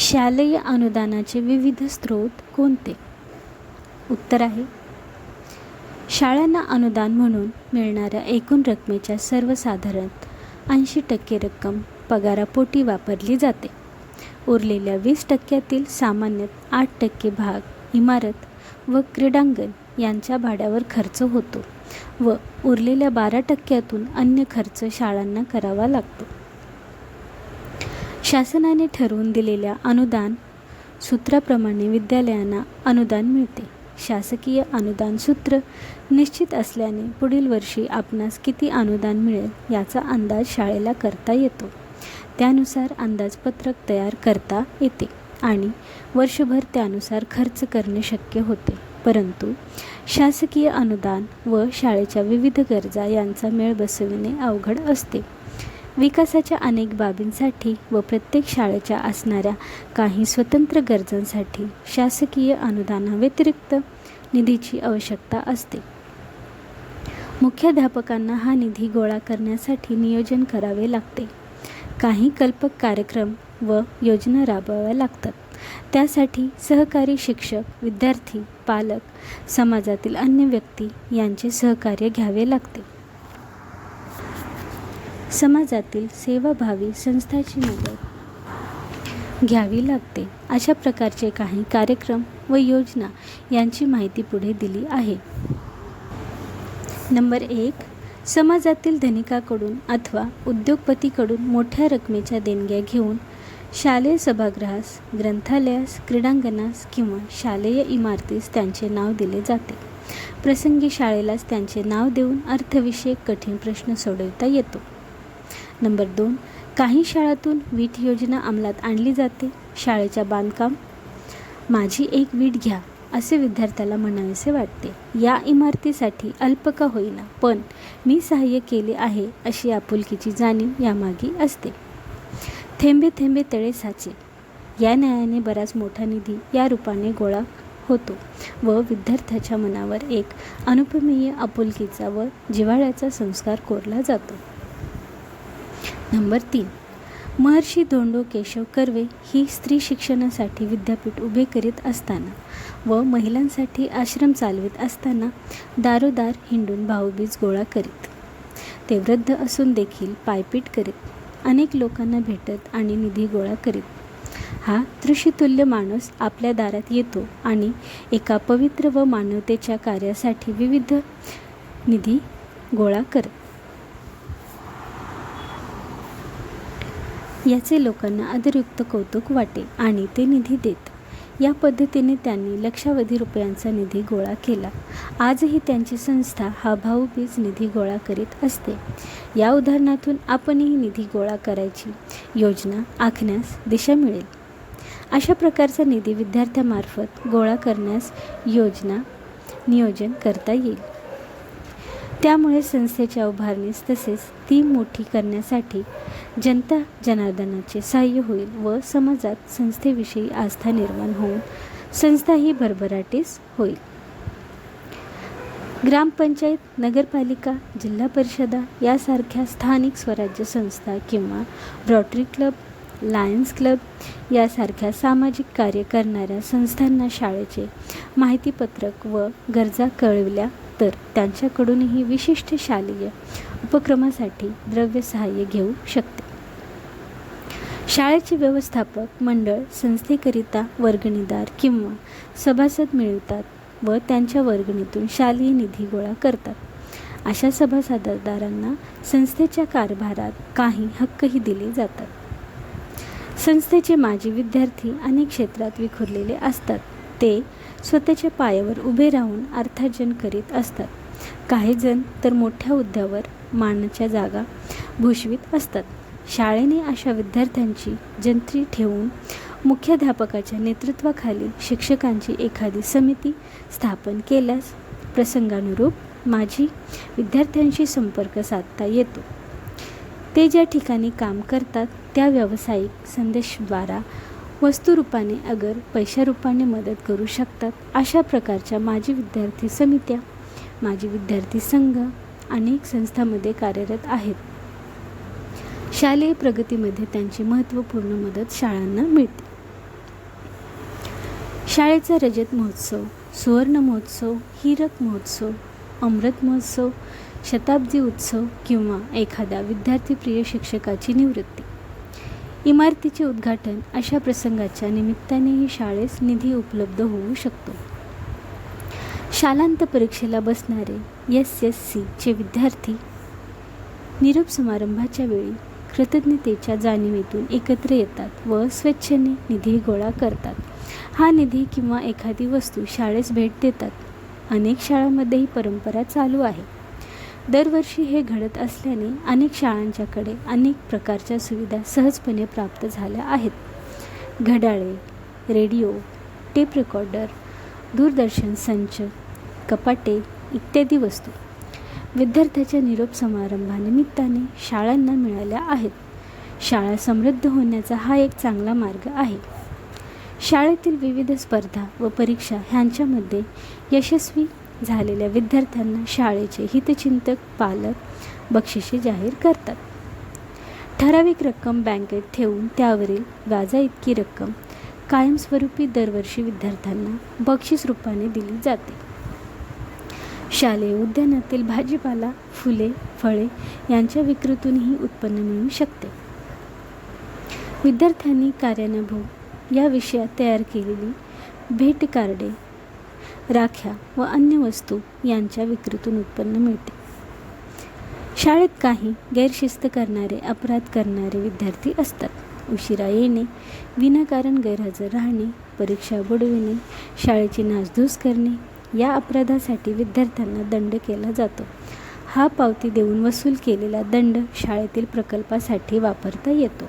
शालेय अनुदानाचे विविध स्रोत कोणते? उत्तर आहे शाळांना अनुदान म्हणून मिळणाऱ्या एकूण रकमेच्या सर्वसाधारण ऐंशी टक्के रक्कम पगारापोटी वापरली जाते. उरलेल्या वीस टक्क्यातील सामान्यतः आठ टक्के भाग इमारत व क्रीडांगण यांच्या भाड्यावर खर्च होतो व उरलेल्या बारा टक्क्यातून अन्य खर्च शाळांना करावा लागतो. शासनाने ठरवून दिलेल्या अनुदान सूत्राप्रमाणे विद्यालयांना अनुदान मिळते. शासकीय अनुदान सूत्र निश्चित असल्याने पुढील वर्षी आपणास किती अनुदान मिळेल याचा अंदाज शाळेला करता येतो. त्यानुसार अंदाजपत्रक तयार करता येते आणि वर्षभर त्यानुसार खर्च करणे शक्य होते. परंतु शासकीय अनुदान व शाळेच्या विविध गरजा यांचा मेळ बसविणे अवघड असते. विकासाच्या अनेक बाबींसाठी व प्रत्येक शाळेच्या असणाऱ्या काही स्वतंत्र गरजांसाठी शासकीय अनुदानाव्यतिरिक्त निधीची आवश्यकता असते. मुख्याध्यापकांना हा निधी गोळा करण्यासाठी नियोजन करावे लागते. काही कल्पक कार्यक्रम व योजना राबवाव्या लागतात. त्यासाठी सहकारी शिक्षक विद्यार्थी पालक समाजातील अन्य व्यक्ती यांचे सहकार्य घ्यावे लागते. समाजातील सेवाभावी संस्थाची मदत घ्यावी लागते. अशा प्रकारचे काही कार्यक्रम व योजना यांची माहिती पुढे दिली आहे. नंबर एक समाजातील धनिकाकडून अथवा उद्योगपतीकडून मोठ्या रकमेच्या देणग्या घेऊन शालेय सभागृहास ग्रंथालयास क्रीडांगणास किंवा शालेय इमारतीस त्यांचे नाव दिले जाते. प्रसंगी शाळेलाच त्यांचे नाव देऊन अर्थविषयक कठीण प्रश्न सोडवता येतो. नंबर दोन काही शाळातून वीट योजना अंमलात आणली जाते. शाळेच्या बांधकाम माझी एक वीट घ्या असे विद्यार्थ्याला म्हणावेसे वाटते. या इमारतीसाठी अल्प का होईना पण मी सहाय्य केले आहे अशी आपुलकीची जाणीव यामागे असते. थेंबे थेंबे तळे साचे. या न्यायाने बराच मोठा निधी या रूपाने गोळा होतो व विद्यार्थ्याच्या मनावर एक अनुपमेय आपुलकीचा व जिव्हाळ्याचा संस्कार कोरला जातो. नंबर तीन. महर्षी धोंडो केशव कर्वे ही स्त्री शिक्षणासाठी विद्यापीठ उभे करीत असताना व महिलांसाठी आश्रम चालवित असताना दारोदार हिंडून भाऊबीज गोळा करीत. ते वृद्ध असून देखील पायपीट करीत अनेक लोकांना भेटत आणि निधी गोळा करीत. हा दृश्यतुल्य माणूस आपल्या दारात येतो आणि एका पवित्र व मानवतेच्या कार्यासाठी विविध निधी गोळा करत. याचे लोकांना आदरयुक्त कौतुक वाटे आणि ते निधी देत. या पद्धतीने त्यांनी लक्षावधी रुपयांचा निधी गोळा केला. आजही त्यांची संस्था हा भाऊबीज निधी गोळा करीत असते. या उदाहरणातून आपणही निधी गोळा करायची योजना आखण्यास दिशा मिळेल. अशा प्रकारचा निधी विद्यार्थ्यामार्फत गोळा करण्यास योजना नियोजन करता येईल. त्यामुळे संस्थेच्या उभारणीस तसेच ती मोठी करण्यासाठी जनता जनार्दनाचे सहाय्य होईल व समाजात संस्थेविषयी आस्था निर्माण होऊन संस्था ही भरभराटीस होईल. ग्रामपंचायत नगरपालिका जिल्हा परिषदा यासारख्या स्थानिक स्वराज्य संस्था किंवा रॉटरी क्लब लायन्स क्लब यासारख्या सामाजिक कार्य करणाऱ्या संस्थांना शाळेचे माहितीपत्रक व गरजा कळविल्या तर त्यांच्याकडूनही विशिष्ट शालेय उपक्रमासाठी द्रव्य सहाय्य घेऊ शकते. शाळेचे व्यवस्थापक मंडळ संस्थेकरिता वर्गणीदार किंवा सभासद मिळवतात व त्यांच्या वर्गणीतून शालेय निधी गोळा करतात. अशा सभासददारांना संस्थेच्या कारभारात काही हक्कही दिले जातात. संस्थेचे माजी विद्यार्थी अनेक क्षेत्रात विखुरलेले असतात. ते स्वतःच्या पायावर उभे राहून अर्थार्जन करीत असतात. काही जण तर मोठ्या हुद्द्यावर मानाच्या जागा भूषवित असतात. शाळेने अशा विद्यार्थ्यांची जंत्री ठेवून मुख्याध्यापकाच्या नेतृत्वाखाली शिक्षकांची एखादी समिती स्थापन केल्यास प्रसंगानुरूप माझी विद्यार्थ्यांशी संपर्क साधता येतो. ते ज्या ठिकाणी काम करतात त्या व्यावसायिक संदेशद्वारा वस्तुरूपाने अगर पैशारूपाने मदत करू शकतात अशा प्रकारच्या माजी विद्यार्थी समित्या माजी विद्यार्थी संघ अनेक संस्थांमध्ये कार्यरत आहेत. शालेय प्रगतीमध्ये त्यांची महत्त्वपूर्ण मदत शाळांना मिळते. शाळेचा रजत महोत्सव सुवर्ण महोत्सव हिरक महोत्सव अमृत महोत्सव शताब्दी उत्सव किंवा एखाद्या विद्यार्थीप्रिय शिक्षकाची निवृत्ती. इमारतीचे उद्घाटन अशा प्रसंगाच्या निमित्तानेही शाळेस निधी उपलब्ध होऊ शकतो. शालांत परीक्षेला बसणारे एस एस सीचे विद्यार्थी निरोप समारंभाच्या वेळी कृतज्ञतेच्या जाणिवेतून एकत्र येतात व स्वेच्छेने निधी गोळा करतात. हा निधी किंवा एखादी वस्तू शाळेस भेट देतात. अनेक शाळांमध्ये ही परंपरा चालू आहे. दरवर्षी हे घडत असल्याने अनेक शाळांच्याकडे अनेक प्रकारच्या सुविधा सहजपणे प्राप्त झाल्या आहेत. घड्याळे रेडिओ टेप रेकॉर्डर दूरदर्शन संच कपाटे इत्यादी वस्तू विद्यार्थ्याच्या निरोप समारंभानिमित्ताने शाळांना मिळाल्या आहेत. शाळा समृद्ध होण्याचा हा एक चांगला मार्ग आहे. शाळेतील विविध स्पर्धा व परीक्षा ह्यांच्यामध्ये यशस्वी झालेल्या विद्यार्थ्यांना शाळेचे हितचिंतक पालक बक्षिसे जाहीर करतात. ठराविक रक्कम बँकेत ठेवून त्यावरील व्याजा इतकी रक्कम कायमस्वरूपी दरवर्षी विद्यार्थ्यांना बक्षीस रूपाने दिली जाते. शालेय उद्यानातील भाजीपाला फुले फळे यांच्या विक्रीतूनही उत्पन्न मिळू शकते. विद्यार्थ्यांनी कार्यानुभव या विषयात तयार केलेली भेट कार्डे राख्या व अन्य वस्तू यांच्या विक्रीतून उत्पन्न मिळते. शाळेत काही गैरशिस्त करणारे अपराध करणारे विद्यार्थी असतात. उशिरा येणे विनाकारण गैरहजर राहणे परीक्षा बुडविणे शाळेची नासधूस करणे या अपराधासाठी विद्यार्थ्यांना दंड केला जातो. हा पावती देऊन वसूल केलेला दंड शाळेतील प्रकल्पासाठी वापरता येतो.